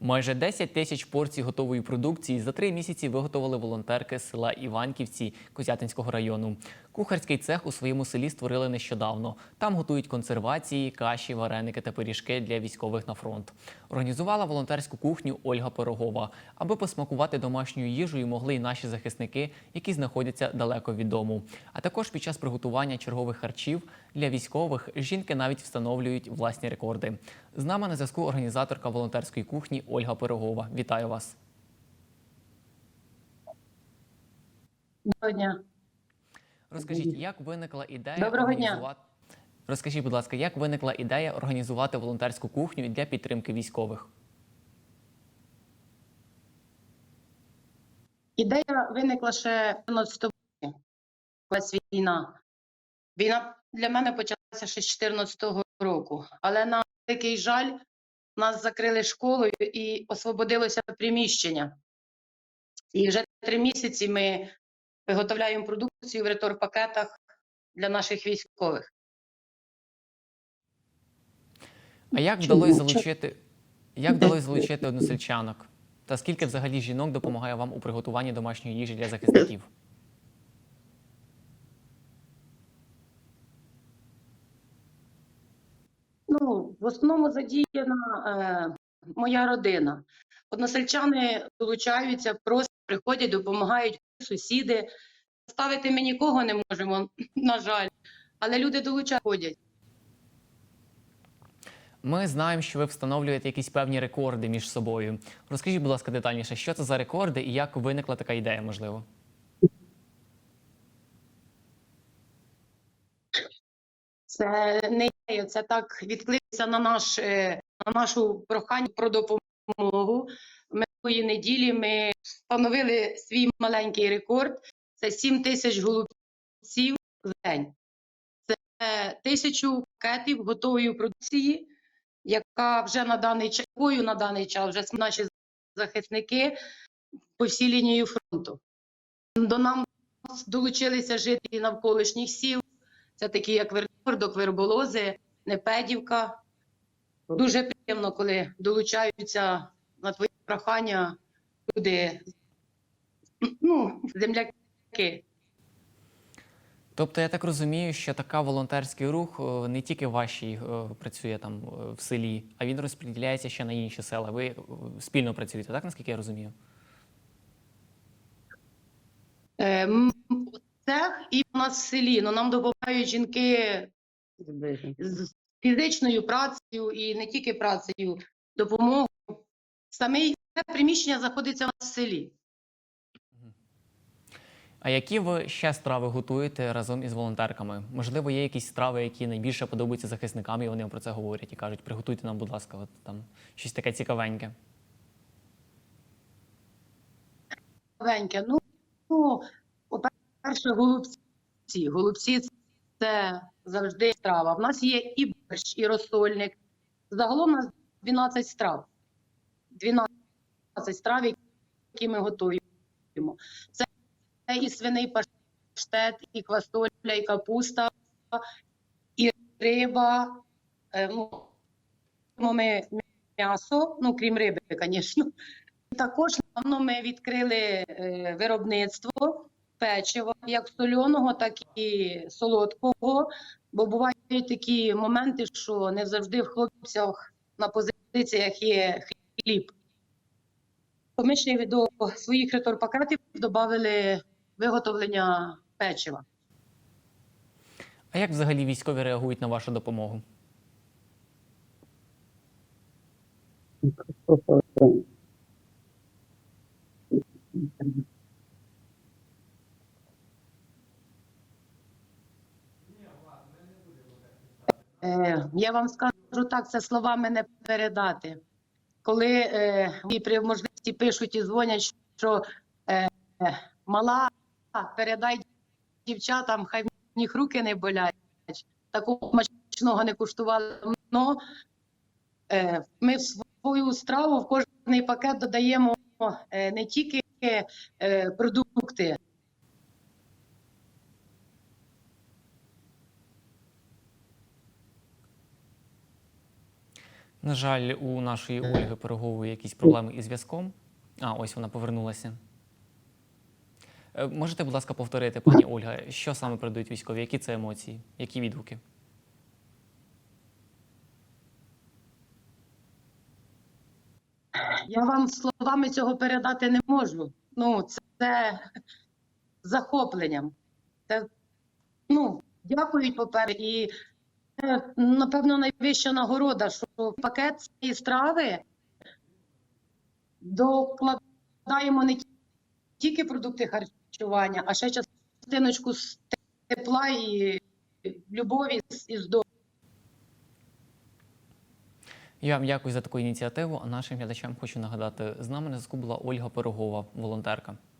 Майже 10 тисяч порцій готової продукції за три місяці виготовили волонтерки села Іванківці Козятинського району. Кухарський цех у своєму селі створили нещодавно. Там готують консервації, каші, вареники та пиріжки для військових на фронт. Організувала волонтерську кухню Ольга Пирогова. Аби посмакувати домашньою їжею могли й наші захисники, які знаходяться далеко від дому. А також під час приготування чергових харчів для військових жінки навіть встановлюють власні рекорди. З нами на зв'язку організаторка волонтерської кухні Ольга Пирогова. Вітаю вас. Доброго дня. Розкажіть, як виникла ідея Доброго дня. організувати. Розкажіть, будь ласка, як виникла ідея організувати волонтерську кухню для підтримки військових? Ідея виникла ще 14 війна. Війна для мене почалася ще з 14-го року, але на великий жаль, нас закрили школою і освободилося приміщення. І вже три місяці ми виготовляємо продукцію в ретор-пакетах для наших військових. А як вдалося залучити, як вдалося залучити односельчанок? Та скільки взагалі жінок допомагає вам у приготуванні домашньої їжі для захисників? Ну, в основному задіяна е, моя родина. Односельчани долучаються, просто приходять, допомагають сусіди. Ставити ми нікого не можемо, на жаль, але люди долучаються. Ми знаємо, що ви встановлюєте якісь певні рекорди між собою. Розкажіть, будь ласка, детальніше, що це за рекорди і як виникла така ідея, можливо? Це не це так відкликся на наш е, на нашу прохання про допомогу. Минулої неділі ми встановили свій маленький рекорд. Це 7 тисяч голубців в день. Це тисячу пакетів готової продукції, яка вже на даний час на даний час вже наші захисники по всій лінії фронту. До нам долучилися жителі навколишніх сіл. Це такі, як Вернордок, Верболози, Непедівка. Дуже приємно, коли долучаються на твої прохання люди, ну, земляки. Тобто я так розумію, що така волонтерський рух е, не тільки вашій е, працює там е, в селі, а він розподіляється ще на інші села. Ви спільно працюєте, так наскільки я розумію? Е, Цех і в нас в селі. Ну, нам допомагають жінки з фізичною працею і не тільки працею, допомогою. Саме це приміщення знаходиться в нас в селі. А які ви ще страви готуєте разом із волонтерками? Можливо, є якісь страви, які найбільше подобаються захисникам, і вони вам про це говорять і кажуть, приготуйте нам, будь ласка, от там щось таке цікавеньке. Ну, ну, по-перше, голубці. Голубці це завжди страва. В нас є і борщ, і розсольник. Загалом у нас 12 страв. 12 страв, які ми готуємо. Це і свиний паштет, і квасоля, і капуста, і риба. Е, Ну, ми м'ясо, ну крім риби, звісно. Також недавно ми відкрили е, виробництво печива, як сольоного, так і солодкого. Бо бувають такі моменти, що не завжди в хлопцях на позиціях є хліб. Ми ще до своїх ретор-пакетів додали виготовлення печива. А як взагалі військові реагують на вашу допомогу? Я вам скажу так, це словами не передати. Коли е, при можливості пишуть і дзвонять, що е, е, мала, передай дівчатам, хай в них руки не болять. Такого смачного не куштували давно. Е, ми в свою страву в кожний пакет додаємо е, не тільки е, продукти, На жаль, у нашої Ольги Пирогової якісь проблеми із зв'язком. А, ось вона повернулася. Е, Можете, будь ласка, повторити, пані Ольга, що саме передають військові? Які це емоції? Які відгуки? Я вам словами цього передати не можу. Ну, це, це захопленням. Це, ну, дякують поперед. І напевно, найвища нагорода, що пакет цієї страви докладаємо не тільки продукти харчування, а ще частиночку з тепла і любові і здоров'я. Я вам дякую за таку ініціативу. А нашим глядачам хочу нагадати, з нами на зв'язку була Ольга Пирогова, волонтерка.